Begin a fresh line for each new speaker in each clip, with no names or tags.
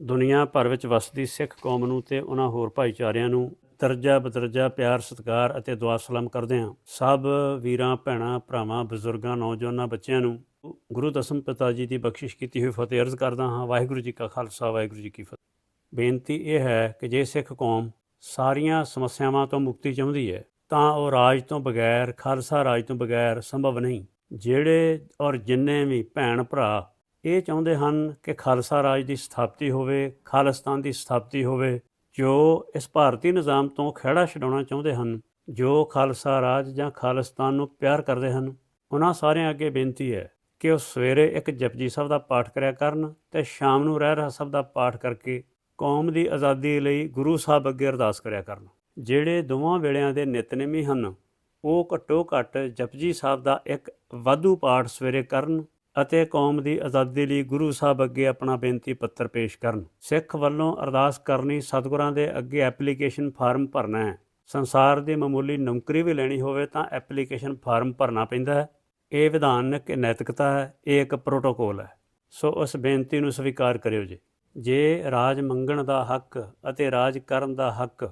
ਦੁਨੀਆ ਭਰ ਵਿੱਚ ਵਸਦੀ ਸਿੱਖ ਕੌਮ ਨੂੰ ਤੇ ਉਹਨਾਂ ਹੋਰ ਭਾਈਚਾਰਿਆਂ ਨੂੰ ਦਰਜਾ ਬਦਰਜਾ ਪਿਆਰ, ਸਤਿਕਾਰ ਅਤੇ ਦੁਆ ਸਲਾਮ ਕਰਦੇ ਹਾਂ। ਸਭ ਵੀਰਾਂ, ਭੈਣਾਂ, ਭਰਾਵਾਂ, ਬਜ਼ੁਰਗਾਂ, ਨੌਜਵਾਨਾਂ, ਬੱਚਿਆਂ ਨੂੰ ਗੁਰੂ ਦਸਮ ਪਿਤਾ ਜੀ ਦੀ ਬਖਸ਼ਿਸ਼ ਕੀਤੀ ਹੋਈ ਫਤਿਹ ਅਰਜ਼ ਕਰਦਾ ਹਾਂ। ਵਾਹਿਗੁਰੂ ਜੀ ਕਾ ਖਾਲਸਾ, ਵਾਹਿਗੁਰੂ ਜੀ ਕੀ ਫਤਿਹ। ਬੇਨਤੀ ਇਹ ਹੈ ਕਿ ਜੇ ਸਿੱਖ ਕੌਮ ਸਾਰੀਆਂ ਸਮੱਸਿਆਵਾਂ ਤੋਂ ਮੁਕਤੀ ਚਾਹੁੰਦੀ ਹੈ, ਤਾਂ ਉਹ ਰਾਜ ਤੋਂ ਬਗੈਰ, ਖਾਲਸਾ ਰਾਜ ਤੋਂ ਬਗੈਰ ਸੰਭਵ ਨਹੀਂ। ਜਿਹੜੇ ਔਰ ਜਿੰਨੇ ਵੀ ਭੈਣ ਭਰਾ ਇਹ ਚਾਹੁੰਦੇ ਹਨ ਕਿ ਖਾਲਸਾ ਰਾਜ ਦੀ ਸਥਾਪਤੀ ਹੋਵੇ, ਖਾਲਿਸਤਾਨ ਦੀ ਸਥਾਪਤੀ ਹੋਵੇ, ਜੋ ਇਸ ਭਾਰਤੀ ਨਿਜ਼ਾਮ ਤੋਂ ਖਹਿੜਾ ਛਡਾਉਣਾ ਚਾਹੁੰਦੇ ਹਨ, ਜੋ ਖਾਲਸਾ ਰਾਜ ਜਾਂ ਖਾਲਿਸਤਾਨ ਨੂੰ ਪਿਆਰ ਕਰਦੇ ਹਨ। ਉਹਨਾਂ ਸਾਰਿਆਂ ਅੱਗੇ ਬੇਨਤੀ ਹੈ ਕਿ ਉਹ ਸਵੇਰੇ ਇੱਕ ਜਪਜੀ ਸਾਹਿਬ ਦਾ ਪਾਠ ਕਰਿਆ ਕਰਨ ਤੇ ਸ਼ਾਮ ਨੂੰ ਰਹਿ ਰਹਾ ਸਾਹਿਬ ਦਾ ਪਾਠ ਕਰਕੇ ਕੌਮ ਦੀ ਆਜ਼ਾਦੀ ਲਈ ਗੁਰੂ ਸਾਹਿਬ ਅੱਗੇ ਅਰਦਾਸ ਕਰਿਆ ਕਰਨ। ਜਿਹੜੇ ਦੋਵਾਂ ਵੇਲਿਆਂ ਦੇ ਨਿਤਨੇਮੀ ਹਨ, ਉਹ ਘੱਟੋ ਘੱਟ ਜਪਜੀ ਸਾਹਿਬ ਦਾ ਇੱਕ ਵਾਧੂ ਪਾਠ ਸਵੇਰੇ ਕਰਨ ਅਤੇ ਕੌਮ ਦੀ ਆਜ਼ਾਦੀ ਲਈ ਗੁਰੂ ਸਾਹਿਬ ਅੱਗੇ ਆਪਣਾ ਬੇਨਤੀ ਪੱਤਰ ਪੇਸ਼ ਕਰਨ। ਸਿੱਖ ਵੱਲੋਂ ਅਰਦਾਸ ਕਰਨੀ ਸਤਿਗੁਰਾਂ ਦੇ ਅੱਗੇ ਐਪਲੀਕੇਸ਼ਨ ਫਾਰਮ ਭਰਨਾ ਹੈ। ਸੰਸਾਰ ਦੀ ਮਾਮੂਲੀ ਨੌਕਰੀ ਵੀ ਲੈਣੀ ਹੋਵੇ ਤਾਂ ਐਪਲੀਕੇਸ਼ਨ ਫਾਰਮ ਭਰਨਾ ਪੈਂਦਾ ਹੈ। ਇਹ ਵਿਧਾਨਕ ਨੈਤਿਕਤਾ ਹੈ, ਇਹ ਇੱਕ ਪ੍ਰੋਟੋਕੋਲ ਹੈ। ਸੋ ਉਸ ਬੇਨਤੀ ਨੂੰ ਸਵੀਕਾਰ ਕਰਿਓ ਜੀ। ਜੇ ਰਾਜ ਮੰਗਣ ਦਾ ਹੱਕ ਅਤੇ ਰਾਜ ਕਰਨ ਦਾ ਹੱਕ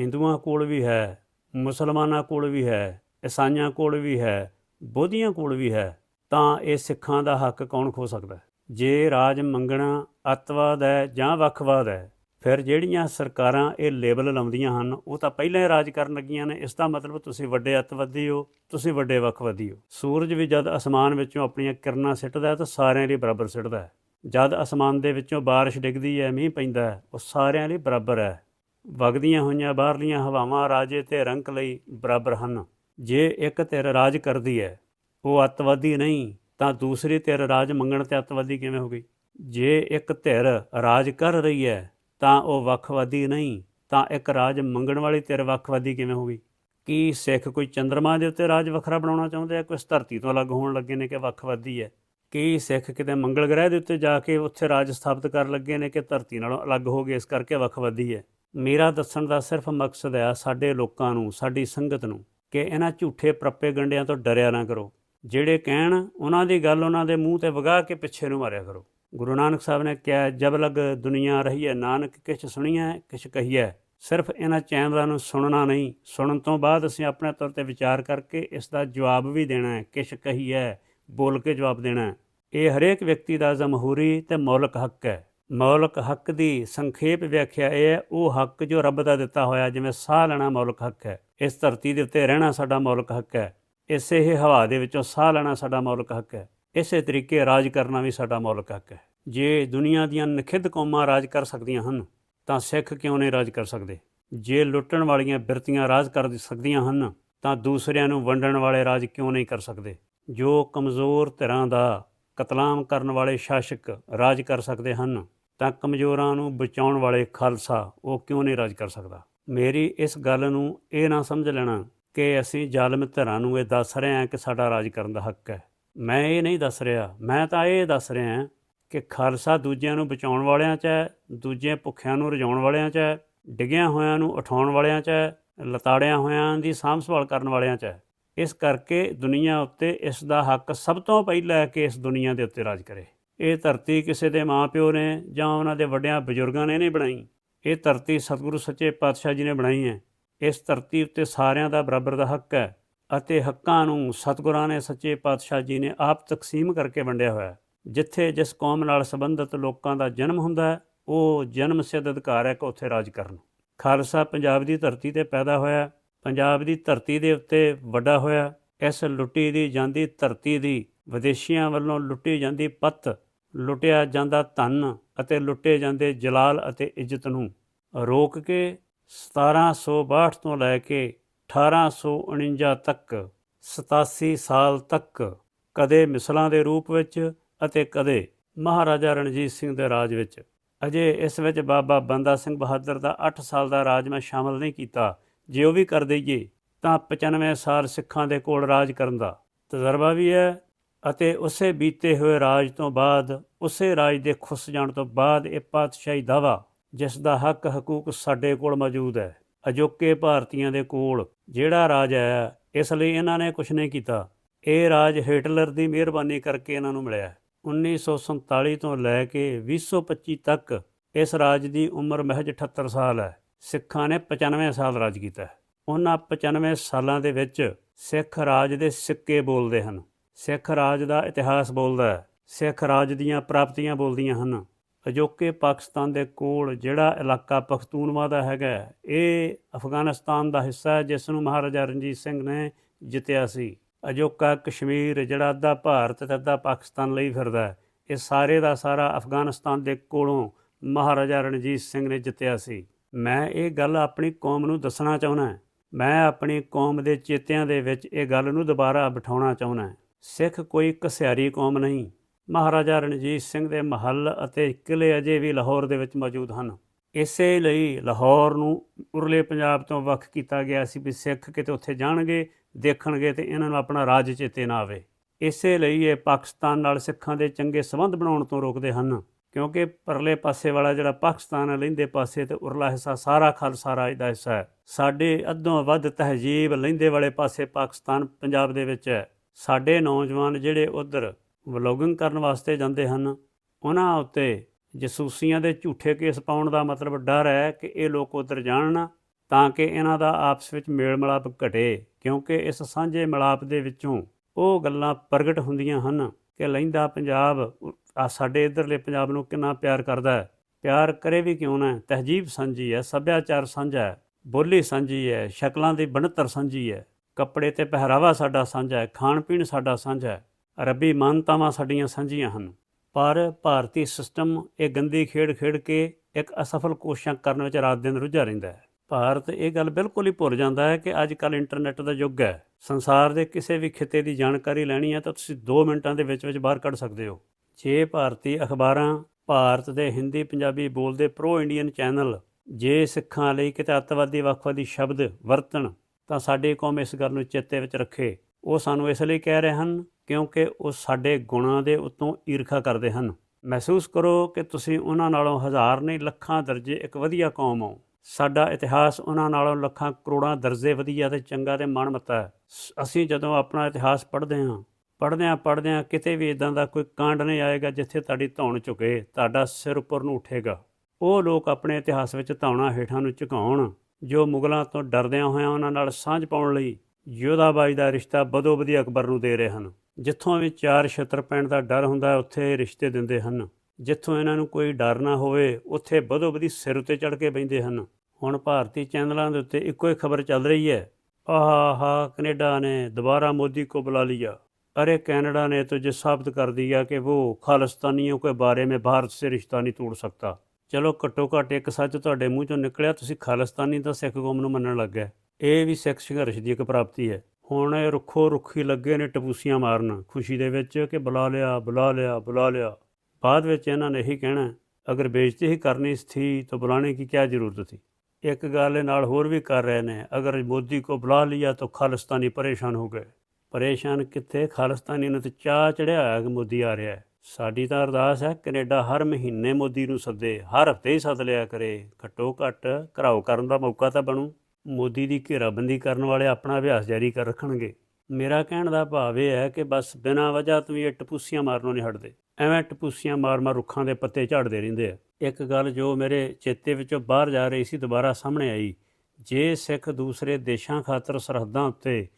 ਹਿੰਦੂਆਂ ਕੋਲ ਵੀ ਹੈ, ਮੁਸਲਮਾਨਾਂ ਕੋਲ ਵੀ ਹੈ, ਈਸਾਈਆਂ ਕੋਲ ਵੀ ਹੈ, ਬੋਧੀਆਂ ਕੋਲ ਵੀ ਹੈ ਤਾਂ ਇਹ ਸਿੱਖਾਂ ਦਾ ਹੱਕ ਕੌਣ ਖੋ ਸਕਦਾ? ਹੈ? ਜੇ ਰਾਜ ਮੰਗਣਾ ਅੱਤਵਾਦ ਹੈ ਜਾਂ ਵੱਖਵਾਦ ਹੈ, ਫਿਰ ਜਿਹੜੀਆਂ ਸਰਕਾਰਾਂ ਇਹ ਲੇਬਲ ਲਾਉਂਦੀਆਂ ਹਨ, ਉਹ ਤਾਂ ਪਹਿਲਾਂ ਹੀ ਰਾਜ ਕਰਨ ਲੱਗੀਆਂ ਨੇ। ਇਸ ਦਾ ਮਤਲਬ ਤੁਸੀਂ ਵੱਡੇ ਅੱਤਵਾਦੀ ਹੋ, ਤੁਸੀਂ ਵੱਡੇ ਵੱਖਵਾਦੀ ਹੋ। ਸੂਰਜ ਵੀ ਜਦ ਅਸਮਾਨ ਵਿੱਚੋਂ ਆਪਣੀਆਂ ਕਿਰਨਾਂ ਸਿੱਟਦਾ ਹੈ, ਤਾਂ ਸਾਰਿਆਂ ਲਈ ਬਰਾਬਰ ਸਿੱਟਦਾ ਹੈ। ਜਦ ਅਸਮਾਨ ਦੇ ਵਿੱਚੋਂ ਬਾਰਿਸ਼ ਡਿੱਗਦੀ ਹੈ, ਮੀਂਹ ਪੈਂਦਾ ਹੈ, ਉਹ ਸਾਰਿਆਂ ਲਈ ਬਰਾਬਰ ਹੈ। ਵਗਦੀਆਂ ਹੋਈਆਂ ਬਾਹਰਲੀਆਂ ਹਵਾਵਾਂ ਰਾਜੇ ਤੇ ਰੰਕ ਲਈ ਬਰਾਬਰ ਹਨ। ਜੇ ਇੱਕ ਧਿਰ ਰਾਜ ਕਰਦੀ ਹੈ ਉਹ ਅੱਤਵਾਦੀ ਨਹੀਂ, ਤਾਂ ਦੂਸਰੀ ਧਿਰ ਰਾਜ ਮੰਗਣ ਤੇ ਅੱਤਵਾਦੀ ਕਿਵੇਂ ਹੋ ਗਈ? ਜੇ ਇੱਕ ਧਿਰ ਰਾਜ ਕਰ ਰਹੀ ਹੈ, ਤਾਂ ਉਹ ਵੱਖਵਾਦੀ ਨਹੀਂ, ਤਾਂ ਇੱਕ ਰਾਜ ਮੰਗਣ ਵਾਲੀ ਧਿਰ ਵੱਖਵਾਦੀ ਕਿਵੇਂ ਹੋ ਗਈ? ਕੀ ਸਿੱਖ ਕੋਈ ਚੰ드ਰਮਾ ਦੇ ਉੱਤੇ ਰਾਜ ਵੱਖਰਾ ਬਣਾਉਣਾ ਚਾਹੁੰਦੇ ਆ ਕੋਈ ਇਸ ਧਰਤੀ ਤੋਂ ਅਲੱਗ ਹੋਣ ਲੱਗੇ ਨੇ ਕਿ ਵੱਖਵਾਦੀ ਹੈ? ਕੀ ਸਿੱਖ ਕਿਤੇ ਮੰਗਲ ਗ੍ਰਹਿ ਦੇ ਉੱਤੇ ਜਾ ਕੇ ਉੱਥੇ ਰਾਜ ਸਥਾਪਿਤ ਕਰਨ ਲੱਗੇ ਨੇ ਕਿ ਧਰਤੀ ਨਾਲੋਂ ਅਲੱਗ ਹੋ ਗਏ, ਇਸ ਕਰਕੇ ਵੱਖਵਾਦੀ ਹੈ? ਮੇਰਾ ਦੱਸਣ ਦਾ ਸਿਰਫ ਮਕਸਦ ਹੈ ਸਾਡੇ ਲੋਕਾਂ ਨੂੰ, ਸਾਡੀ ਸੰਗਤ ਨੂੰ, ਕਿ ਇਹਨਾਂ ਝੂਠੇ ਪ੍ਰੱਪੇ ਗੰਡਿਆਂ ਤੋਂ ਡਰਿਆ ਨਾ ਕਰੋ। ਜਿਹੜੇ ਕਹਿਣ, ਉਹਨਾਂ ਦੀ ਗੱਲ ਉਹਨਾਂ ਦੇ ਮੂੰਹ ਤੇ ਵਗਾ ਕੇ ਪਿੱਛੇ ਨੂੰ ਮਾਰਿਆ ਕਰੋ। ਗੁਰੂ ਨਾਨਕ ਸਾਹਿਬ ਨੇ ਕਿਹਾ, ਜਬ ਲਗ ਦੁਨੀਆ ਰਹੀ ਹੈ, ਨਾਨਕ ਕਿਛ ਸੁਣੀਐ, ਕਿਛ ਕਹੀਐ। ਸਿਰਫ ਇਹਨਾਂ ਚੈਨਲਾਂ ਨੂੰ ਸੁਣਨਾ ਨਹੀਂ, ਸੁਣਨ ਤੋਂ ਬਾਅਦ ਅਸੀਂ ਆਪਣੇ ਤੌਰ ਤੇ ਵਿਚਾਰ ਕਰਕੇ ਇਸ ਦਾ ਜਵਾਬ ਵੀ ਦੇਣਾ ਹੈ, ਕਿਛ ਕਹੀਐ, ਬੋਲ ਕੇ ਜਵਾਬ ਦੇਣਾ ਹੈ। ਇਹ ਹਰੇਕ ਵਿਅਕਤੀ ਦਾ ਜਮਹੂਰੀ ਤੇ ਮੌਲਿਕ ਹੱਕ ਹੈ। ਮੌਲਿਕ ਹੱਕ ਦੀ ਸੰਖੇਪ ਵਿਆਖਿਆ ਇਹ ਹੈ, ਉਹ ਹੱਕ ਜੋ ਰੱਬ ਦਾ ਦਿੱਤਾ ਹੋਇਆ, ਜਿਵੇਂ ਸਾਹ ਲੈਣਾ ਮੌਲਿਕ ਹੱਕ ਹੈ। ਇਸ ਧਰਤੀ ਦੇ ਉੱਤੇ ਰਹਿਣਾ ਸਾਡਾ ਮੌਲਿਕ ਹੱਕ ਹੈ। ਇਸੇ ਹੀ ਹਵਾ ਦੇ ਵਿੱਚੋਂ ਸਾਹ ਲੈਣਾ ਸਾਡਾ ਮੌਲਿਕ ਹੱਕ ਹੈ। ਇਸੇ ਤਰੀਕੇ ਰਾਜ ਕਰਨਾ ਵੀ ਸਾਡਾ ਮੌਲਿਕ ਹੱਕ ਹੈ। ਜੇ ਦੁਨੀਆ ਦੀਆਂ ਨਖਿੱਧ ਕੌਮਾਂ ਰਾਜ ਕਰ ਸਕਦੀਆਂ ਹਨ, ਤਾਂ ਸਿੱਖ ਕਿਉਂ ਨਹੀਂ ਰਾਜ ਕਰ ਸਕਦੇ? ਜੇ ਲੁੱਟਣ ਵਾਲੀਆਂ ਬਿਰਤੀਆਂ ਰਾਜ ਕਰ ਸਕਦੀਆਂ ਹਨ, ਤਾਂ ਦੂਸਰਿਆਂ ਨੂੰ ਵੰਡਣ ਵਾਲੇ ਰਾਜ ਕਿਉਂ ਨਹੀਂ ਕਰ ਸਕਦੇ? ਜੋ ਕਮਜ਼ੋਰ ਧਿਰਾਂ ਦਾ ਕਤਲਾਮ ਕਰਨ ਵਾਲੇ ਸ਼ਾਸਕ ਰਾਜ ਕਰ ਸਕਦੇ ਹਨ, ਤਾਂ ਕਮਜ਼ੋਰਾਂ ਨੂੰ ਬਚਾਉਣ ਵਾਲੇ ਖਾਲਸਾ ਉਹ ਕਿਉਂ ਨਹੀਂ ਰਾਜ ਕਰ ਸਕਦਾ? ਮੇਰੀ ਇਸ ਗੱਲ ਨੂੰ ਇਹ ਨਾ ਸਮਝ ਲੈਣਾ ਕਿ ਅਸੀਂ ਜ਼ਾਲਮ ਧਿਰਾਂ ਨੂੰ ਇਹ ਦੱਸ ਰਹੇ ਹਾਂ ਕਿ ਸਾਡਾ ਰਾਜ ਕਰਨ ਦਾ ਹੱਕ ਹੈ। ਮੈਂ ਇਹ ਨਹੀਂ ਦੱਸ ਰਿਹਾ, ਮੈਂ ਤਾਂ ਇਹ ਦੱਸ ਰਿਹਾ ਕਿ ਖਾਲਸਾ ਦੂਜਿਆਂ ਨੂੰ ਬਚਾਉਣ ਵਾਲਿਆਂ 'ਚ ਹੈ ਦੂਜੇ ਭੁੱਖਿਆਂ ਨੂੰ ਰਜਾਉਣ ਵਾਲਿਆਂ 'ਚ ਹੈ, ਡਿੱਗਿਆਂ ਹੋਇਆਂ ਨੂੰ ਉਠਾਉਣ ਵਾਲਿਆਂ 'ਚ ਹੈ, ਲਤਾੜਿਆਂ ਹੋਇਆਂ ਦੀ ਸਾਂਭ ਸੰਭਾਲ ਕਰਨ ਵਾਲਿਆਂ 'ਚ ਹੈ। ਇਸ ਕਰਕੇ ਦੁਨੀਆ ਉੱਤੇ ਇਸ ਦਾ ਹੱਕ ਸਭ ਤੋਂ ਪਹਿਲਾਂ ਕਿ ਇਸ ਦੁਨੀਆ ਦੇ ਉੱਤੇ ਰਾਜ ਕਰੇ। ਇਹ ਧਰਤੀ ਕਿਸੇ ਦੇ ਮਾਪਿਓ ਨੇ ਜਾਂ ਉਹਨਾਂ ਦੇ ਵੱਡਿਆਂ ਬਜ਼ੁਰਗਾਂ ਨੇ ਨਹੀਂ ਬਣਾਈ। ਇਹ ਧਰਤੀ ਸਤਿਗੁਰੂ ਸੱਚੇ ਪਾਤਸ਼ਾਹ ਜੀ ਨੇ ਬਣਾਈ ਹੈ। ਇਸ ਧਰਤੀ ਉੱਤੇ ਸਾਰਿਆਂ ਦਾ ਬਰਾਬਰ ਦਾ ਹੱਕ ਹੈ ਅਤੇ ਹੱਕਾਂ ਨੂੰ ਸਤਿਗੁਰਾਂ ਨੇ ਸੱਚੇ ਪਾਤਸ਼ਾਹ ਜੀ ਨੇ ਆਪ ਤਕਸੀਮ ਕਰਕੇ ਵੰਡਿਆ ਹੋਇਆ ਹੈ। ਜਿੱਥੇ ਜਿਸ ਕੌਮ ਨਾਲ ਸੰਬੰਧਿਤ ਲੋਕਾਂ ਦਾ ਜਨਮ ਹੁੰਦਾ ਹੈ, ਉਹ ਜਨਮ ਸਿੱਧ ਅਧਿਕਾਰ ਹੈ ਕਿ ਉੱਥੇ ਰਾਜ ਕਰਨ। ਖਾਲਸਾ ਪੰਜਾਬ ਦੀ ਧਰਤੀ ਤੇ ਪੈਦਾ ਹੋਇਆ ਪੰਜਾਬ ਦੀ ਧਰਤੀ ਦੇ ਉੱਤੇ ਵੱਡਾ ਹੋਇਆ ਇਸ ਲੁੱਟੀ ਦੀ ਜਾਂਦੀ ਧਰਤੀ ਦੀ ਵਿਦੇਸ਼ੀਆਂ ਵੱਲੋਂ ਲੁੱਟੀ ਜਾਂਦੀ ਪੱਤ, ਲੁੱਟਿਆ ਜਾਂਦਾ ਧਨ ਅਤੇ ਲੁੱਟੇ ਜਾਂਦੇ ਜਲਾਲ ਅਤੇ ਇੱਜ਼ਤ ਨੂੰ ਰੋਕ ਕੇ 1762 ਤੋਂ ਲੈ ਕੇ 1849 ਤੱਕ 87 ਸਾਲ ਤੱਕ, ਕਦੇ ਮਿਸਲਾਂ ਦੇ ਰੂਪ ਵਿੱਚ ਅਤੇ ਕਦੇ ਮਹਾਰਾਜਾ ਰਣਜੀਤ ਸਿੰਘ ਦੇ ਰਾਜ ਵਿੱਚ। ਅਜੇ ਇਸ ਵਿੱਚ ਬਾਬਾ ਬੰਦਾ ਸਿੰਘ ਬਹਾਦਰ ਦਾ 8 ਸਾਲ ਦਾ ਰਾਜ ਮੈਂ ਸ਼ਾਮਲ ਨਹੀਂ ਕੀਤਾ। ਜੇ ਉਹ ਵੀ ਕਰ ਦਈਏ, ਤਾਂ 95 ਸਾਲ ਸਿੱਖਾਂ ਦੇ ਕੋਲ ਰਾਜ ਕਰਨ ਦਾ ਤਜਰਬਾ ਵੀ ਹੈ ਅਤੇ ਉਸੇ ਬੀਤੇ ਹੋਏ ਰਾਜ ਤੋਂ ਬਾਅਦ, ਉਸੇ ਰਾਜ ਦੇ ਖੁੱਸ ਜਾਣ ਤੋਂ ਬਾਅਦ ਇਹ ਪਾਤਸ਼ਾਹੀ ਦਾਵਾ ਜਿਸ ਦਾ ਹੱਕ ਹਕੂਕ ਸਾਡੇ ਕੋਲ ਮੌਜੂਦ ਹੈ। ਅਜੋਕੇ ਭਾਰਤੀਆਂ ਦੇ ਕੋਲ ਜਿਹੜਾ ਰਾਜ ਹੈ ਇਸ ਲਈ ਇਹਨਾਂ ਨੇ ਕੁਝ ਨਹੀਂ ਕੀਤਾ। ਇਹ ਰਾਜ ਹਿਟਲਰ ਦੀ ਮਿਹਰਬਾਨੀ ਕਰਕੇ ਇਹਨਾਂ ਨੂੰ ਮਿਲਿਆ। 1947 ਤੋਂ ਲੈ ਕੇ 2025 ਤੱਕ ਇਸ ਰਾਜ ਦੀ ਉਮਰ ਮਹਿਜ 78 ਸਾਲ ਹੈ। ਸਿੱਖਾਂ ਨੇ 95 ਸਾਲ ਰਾਜ ਕੀਤਾ ਉਹਨਾਂ 95 ਸਾਲਾਂ ਦੇ ਵਿੱਚ ਸਿੱਖ ਰਾਜ ਦੇ ਸਿੱਕੇ ਬੋਲਦੇ ਹਨ। ਸਿੱਖ ਰਾਜ ਦਾ ਇਤਿਹਾਸ ਬੋਲਦਾ ਹੈ। ਸਿੱਖ ਰਾਜ ਦੀਆਂ ਪ੍ਰਾਪਤੀਆਂ ਬੋਲਦੀਆਂ ਹਨ। ਅਜੋਕੇ ਪਾਕਿਸਤਾਨ ਦੇ ਕੋਲ ਜਿਹੜਾ ਇਲਾਕਾ ਪਖਤੂਨਵਾ ਦਾ ਹੈਗਾ, ਇਹ ਅਫਗਾਨਿਸਤਾਨ ਦਾ ਹਿੱਸਾ ਹੈ, ਜਿਸ ਨੂੰ ਮਹਾਰਾਜਾ ਰਣਜੀਤ ਸਿੰਘ ਨੇ ਜਿੱਤਿਆ ਸੀ। ਅਜੋਕਾ ਕਸ਼ਮੀਰ ਜਿਹੜਾ ਅੱਧਾ ਭਾਰਤ ਤੇ ਅੱਧਾ ਪਾਕਿਸਤਾਨ ਲਈ ਫਿਰਦਾ ਹੈ, ਇਹ ਸਾਰੇ ਦਾ ਸਾਰਾ ਅਫਗਾਨਿਸਤਾਨ ਦੇ ਕੋਲੋਂ ਮਹਾਰਾਜਾ ਰਣਜੀਤ ਸਿੰਘ ਨੇ ਜਿੱਤਿਆ ਸੀ। ਮੈਂ ਇਹ ਗੱਲ ਆਪਣੀ ਕੌਮ ਨੂੰ ਦੱਸਣਾ ਚਾਹੁੰਦਾ ਮੈਂ ਆਪਣੀ ਕੌਮ ਦੇ ਚੇਤਿਆਂ ਦੇ ਵਿੱਚ ਇਹ ਗੱਲ ਨੂੰ ਦੁਬਾਰਾ ਬਿਠਾਉਣਾ ਚਾਹੁੰਦਾ ਸਿੱਖ ਕੋਈ ਘਸਿਆਰੀ ਕੌਮ ਨਹੀਂ। ਮਹਾਰਾਜਾ ਰਣਜੀਤ ਸਿੰਘ ਦੇ ਮਹੱਲ ਅਤੇ ਕਿਲੇ ਅਜੇ ਵੀ ਲਾਹੌਰ ਦੇ ਵਿੱਚ ਮੌਜੂਦ ਹਨ। ਇਸੇ ਲਈ ਲਾਹੌਰ ਨੂੰ ਉਰਲੇ ਪੰਜਾਬ ਤੋਂ ਵੱਖ ਕੀਤਾ ਗਿਆ ਸੀ ਵੀ ਸਿੱਖ ਕਿਤੇ ਉੱਥੇ ਜਾਣਗੇ, ਦੇਖਣਗੇ ਤੇ ਇਹਨਾਂ ਨੂੰ ਆਪਣਾ ਰਾਜ ਚੇਤੇ ਨਾ ਆਵੇ। ਇਸੇ ਲਈ ਇਹ ਪਾਕਿਸਤਾਨ ਨਾਲ ਸਿੱਖਾਂ ਦੇ ਚੰਗੇ ਸੰਬੰਧ ਬਣਾਉਣ ਤੋਂ ਰੋਕਦੇ ਹਨ, ਕਿਉਂਕਿ ਪਰਲੇ ਪਾਸੇ ਵਾਲਾ ਜਿਹੜਾ ਪਾਕਿਸਤਾਨ ਹੈ ਲਹਿੰਦੇ ਪਾਸੇ ਤੇ ਉਰਲਾ ਹਿੱਸਾ ਸਾਰਾ ਖਾਲਸਾ ਰਾਜ ਦਾ ਹਿੱਸਾ ਹੈ। ਸਾਡੇ ਅੱਧੋਂ ਵੱਧ ਤਹਿਜੀਬ ਲਹਿੰਦੇ ਵਾਲੇ ਪਾਸੇ ਪਾਕਿਸਤਾਨ ਪੰਜਾਬ ਦੇ ਵਿੱਚ ਹੈ। ਸਾਡੇ ਨੌਜਵਾਨ ਜਿਹੜੇ ਉਧਰ ਵਲੋਗਿੰਗ ਕਰਨ ਵਾਸਤੇ ਜਾਂਦੇ ਹਨ। ਉਹਨਾਂ ਉੱਤੇ ਜਸੂਸੀਆਂ ਦੇ ਝੂਠੇ ਕੇਸ ਪਾਉਣ ਦਾ ਮਤਲਬ ਡਰ ਹੈ ਕਿ ਇਹ ਲੋਕ ਉਧਰ ਜਾਣ ਨਾ ਤਾਂ ਕਿ ਇਹਨਾਂ ਦਾ ਆਪਸ ਵਿੱਚ ਮੇਲ ਮਿਲਾਪ ਘਟੇ, ਕਿਉਂਕਿ ਇਸ ਸਾਂਝੇ ਮਿਲਾਪ ਦੇ ਵਿੱਚੋਂ ਉਹ ਗੱਲਾਂ ਪ੍ਰਗਟ ਹੁੰਦੀਆਂ ਹਨ ਕਿ ਲੈਂਦਾ ਪੰਜਾਬ, ਆ ਸਾਡੇ ਇਧਰਲੇ ਪੰਜਾਬ ਨੂੰ ਕਿੰਨਾ ਪਿਆਰ ਕਰਦਾ ਹੈ। ਪਿਆਰ ਕਰੇ ਵੀ ਕਿਉਂ ਨਾ? ਤਹਿਜੀਬ ਸਾਂਝੀ ਹੈ, ਸੱਭਿਆਚਾਰ ਸਾਂਝਾ ਹੈ, ਬੋਲੀ ਸਾਂਝੀ ਹੈ, ਸ਼ਕਲਾਂ ਦੀ ਬਣਤਰ ਸਾਂਝੀ ਹੈ। ਕੱਪੜੇ ਤੇ ਪਹਿਰਾਵਾ ਸਾਡਾ ਸਾਂਝਾ ਹੈ ਖਾਣ ਪੀਣ ਸਾਡਾ ਸਾਂਝਾ ਹੈ। ਰੱਬੀ ਮਾਨਤਾਵਾਂ ਸਾਡੀਆਂ ਸਾਂਝੀਆਂ ਹਨ। ਪਰ ਭਾਰਤੀ ਸਿਸਟਮ ਇਹ ਗੰਦੀ ਖੇਡ ਖੇਡ ਕੇ ਇੱਕ ਅਸਫਲ ਕੋਸ਼ਿਸ਼ਾਂ ਕਰਨ ਵਿੱਚ ਰਾਤ ਦਿਨ ਰੁੱਝਾ ਰਹਿੰਦਾ ਹੈ। ਭਾਰਤ ਇਹ ਗੱਲ ਬਿਲਕੁਲ ਹੀ ਭੁੱਲ ਜਾਂਦਾ ਹੈ ਕਿ ਅੱਜ ਕੱਲ ਇੰਟਰਨੈਟ ਦਾ ਯੁੱਗ ਹੈ। ਸੰਸਾਰ ਦੇ ਕਿਸੇ ਵੀ ਖਿੱਤੇ ਦੀ ਜਾਣਕਾਰੀ ਲੈਣੀ ਹੈ ਤਾਂ ਤੁਸੀਂ 2 ਮਿੰਟਾਂ ਦੇ ਵਿੱਚ ਵਿੱਚ ਬਾਹਰ ਕੱਢ ਸਕਦੇ ਹੋ। ਜੇ ਭਾਰਤੀ ਅਖਬਾਰਾਂ ਭਾਰਤ ਦੇ ਹਿੰਦੀ, ਪੰਜਾਬੀ ਬੋਲਦੇ ਪ੍ਰੋ ਇੰਡੀਅਨ ਚੈਨਲ ਜੇ ਸਿੱਖਾਂ ਲਈ ਕਿਤੇ ਅੱਤਵਾਦੀ, ਵੱਖਵਾਦੀ ਸ਼ਬਦ ਵਰਤਣ ਤਾਂ ਸਾਡੀ ਕੌਮ ਇਸ ਗੱਲ ਨੂੰ ਚੇਤੇ ਵਿੱਚ ਰੱਖੇ। ਉਹ ਸਾਨੂੰ ਇਸ ਲਈ ਕਹਿ ਰਹੇ ਹਨ ਕਿਉਂਕਿ ਉਹ ਸਾਡੇ ਗੁਣਾਂ ਦੇ ਉਤੋਂ ਈਰਖਾ ਕਰਦੇ ਹਨ। ਮਹਿਸੂਸ ਕਰੋ ਕਿ ਤੁਸੀਂ ਉਹਨਾਂ ਨਾਲੋਂ ਹਜ਼ਾਰ ਨਹੀਂ, ਲੱਖਾਂ ਦਰਜੇ ਇੱਕ ਵਧੀਆ ਕੌਮ ਹੋ। ਸਾਡਾ ਇਤਿਹਾਸ ਉਹਨਾਂ ਨਾਲੋਂ ਲੱਖਾਂ ਕਰੋੜਾਂ ਦਰਜੇ ਵਧੀਆ ਤੇ ਚੰਗਾ ਤੇ ਮਨਮਤਾ ਹੈ। ਸ- ਅਸੀਂ ਜਦੋਂ ਆਪਣਾ ਇਤਿਹਾਸ ਪੜ੍ਹਦੇ ਹਾਂ ਪੜ੍ਹਦੇ ਹਾਂ ਪੜ੍ਹਦੇ ਹਾਂ ਕਿਤੇ ਵੀ ਇਦਾਂ ਦਾ ਕੋਈ ਕਾਂਡ ਨਹੀਂ ਆਏਗਾ ਜਿੱਥੇ ਤੁਹਾਡੀ ਧੌਣ ਝੁਕੇ, ਤੁਹਾਡਾ ਸਿਰ ਉੱਪਰ ਨੂੰ ਉੱਠੇਗਾ। ਉਹ ਲੋਕ ਆਪਣੇ ਇਤਿਹਾਸ ਵਿੱਚ ਧੌਣਾ ਹੇਠਾਂ ਨੂੰ ਝੁਕਾਉਣ, ਜੋ ਮੁਗਲਾਂ ਤੋਂ ਡਰਦਿਆਂ ਹੋਇਆਂ ਉਹਨਾਂ ਨਾਲ ਸਾਂਝ ਪਾਉਣ ਲਈ ਯੋਧਾਬਾਈ ਦਾ ਰਿਸ਼ਤਾ ਬਦੋ ਬਦੀ ਅਕਬਰ ਨੂੰ ਦੇ ਰਹੇ ਹਨ। ਜਿੱਥੋਂ ਵੀ ਚਾਰ ਛਤਰ ਪੈਣ ਦਾ ਡਰ ਹੁੰਦਾ ਹੈ, ਉੱਥੇ ਇਹ ਰਿਸ਼ਤੇ ਦਿੰਦੇ ਹਨ ਜਿੱਥੋਂ ਇਹਨਾਂ ਨੂੰ ਕੋਈ ਡਰ ਨਾ ਹੋਵੇ ਉੱਥੇ ਬਦੋ ਬਦੀ ਸਿਰ ਉੱਤੇ ਚੜ ਕੇ ਬੈਂਦੇ ਹਨ ਹੁਣ ਭਾਰਤੀ ਚੈਨਲਾਂ ਦੇ ਉੱਤੇ ਇੱਕੋ ਹੀ ਖਬਰ ਚੱਲ ਰਹੀ ਹੈ ਆਹਾ ਕੈਨੇਡਾ ਨੇ ਦੁਬਾਰਾ ਮੋਦੀ को बुला लिया अरे कनाडा ने तो ये साबित कर दिया कि वो खालिस्तानियों के बारे में भारत से रिश्ता नहीं तोड़ सकता ਚਲੋ ਘੱਟੋ ਘੱਟ ਇੱਕ ਸੱਚ ਤੁਹਾਡੇ ਮੂੰਹ ਚੋਂ ਨਿਕਲਿਆ ਤੁਸੀਂ ਖਾਲਿਸਤਾਨੀ ਤਾਂ ਸਿੱਖ ਕੌਮ ਨੂੰ ਮੰਨਣ ਲੱਗ ਗਏ ਇਹ ਵੀ ਸਿੱਖ ਸੰਘਰਸ਼ ਦੀ ਇੱਕ ਪ੍ਰਾਪਤੀ ਹੈ ਹੁਣ ਇਹ ਰੁੱਖੋ ਰੁੱਖੀ ਲੱਗੇ ਨੇ ਟਪੂਸੀਆਂ ਮਾਰਨ। ਖੁਸ਼ੀ ਦੇ ਵਿੱਚ ਕਿ ਬੁਲਾ ਲਿਆ ਬੁਲਾ ਲਿਆ ਬੁਲਾ ਲਿਆ। ਬਾਅਦ ਵਿੱਚ ਇਹਨਾਂ ਨੇ ਇਹੀ ਕਹਿਣਾ, ਅਗਰ ਬੇਇੱਜ਼ਤੀ ਹੀ ਕਰਨੀ ਸੀ ਤਾਂ ਬੁਲਾਣੇ ਕੀ ਕਿਆ ਜ਼ਰੂਰਤ ਸੀ? ਇੱਕ ਗੱਲ ਇਹ ਨਾਲ ਹੋਰ ਵੀ ਕਰ ਰਹੇ ਨੇ, ਅਗਰ ਮੋਦੀ ਕੋ ਬੁਲਾ ਲਿਆ ਤਾਂ ਖਾਲਿਸਤਾਨੀ ਪਰੇਸ਼ਾਨ ਹੋ ਗਏ। ਪਰੇਸ਼ਾਨ ਕਿੱਥੇ? ਖਾਲਿਸਤਾਨੀ ਨੂੰ ਤਾਂ ਚਾਹ ਚੜਿਆ ਹੋਇਆ ਕਿ ਮੋਦੀ ਆ ਰਿਹਾ ਹੈ। ਸਾਡੀ ਤਾਂ ਅਰਦਾਸ ਹੈ, ਕੈਨੇਡਾ ਹਰ ਮਹੀਨੇ ਮੋਦੀ ਨੂੰ ਸੱਦੇ, ਹਰ ਹਫ਼ਤੇ ਹੀ ਸੱਦ ਲਿਆ ਕਰੇ। ਘੱਟੋ ਘੱਟ ਘਰਾਓ ਕਰਨ ਦਾ ਮੌਕਾ ਤਾਂ ਬਣੂ। ਮੋਦੀ ਦੀ ਘੇਰਾਬੰਦੀ ਕਰਨ ਵਾਲੇ ਆਪਣਾ ਅਭਿਆਸ ਜਾਰੀ ਕਰ ਰੱਖਣਗੇ। ਮੇਰਾ ਕਹਿਣ ਦਾ ਭਾਵ ਇਹ ਹੈ ਕਿ ਬਸ ਬਿਨਾਂ ਵਜ੍ਹਾ ਤੋਂ ਵੀ ਇਹ ਟਪੂਸੀਆਂ ਮਾਰਨੋਂ ਨਹੀਂ ਹਟਦੇ। ਐਵੇਂ ਟਪੂਸੀਆਂ ਮਾਰ ਮਾਰ ਰੁੱਖਾਂ ਦੇ ਪੱਤੇ ਝਾੜਦੇ ਰਹਿੰਦੇ ਆ। ਇੱਕ ਗੱਲ ਜੋ ਮੇਰੇ ਚੇਤੇ ਵਿੱਚੋਂ ਬਾਹਰ ਜਾ ਰਹੀ ਸੀ ਦੁਬਾਰਾ ਸਾਹਮਣੇ ਆਈ, ਜੇ ਸਿੱਖ ਦੂਸਰੇ ਦੇਸ਼ਾਂ ਖਾਤਰ ਸਰਹੱਦਾਂ ਉੱਤੇ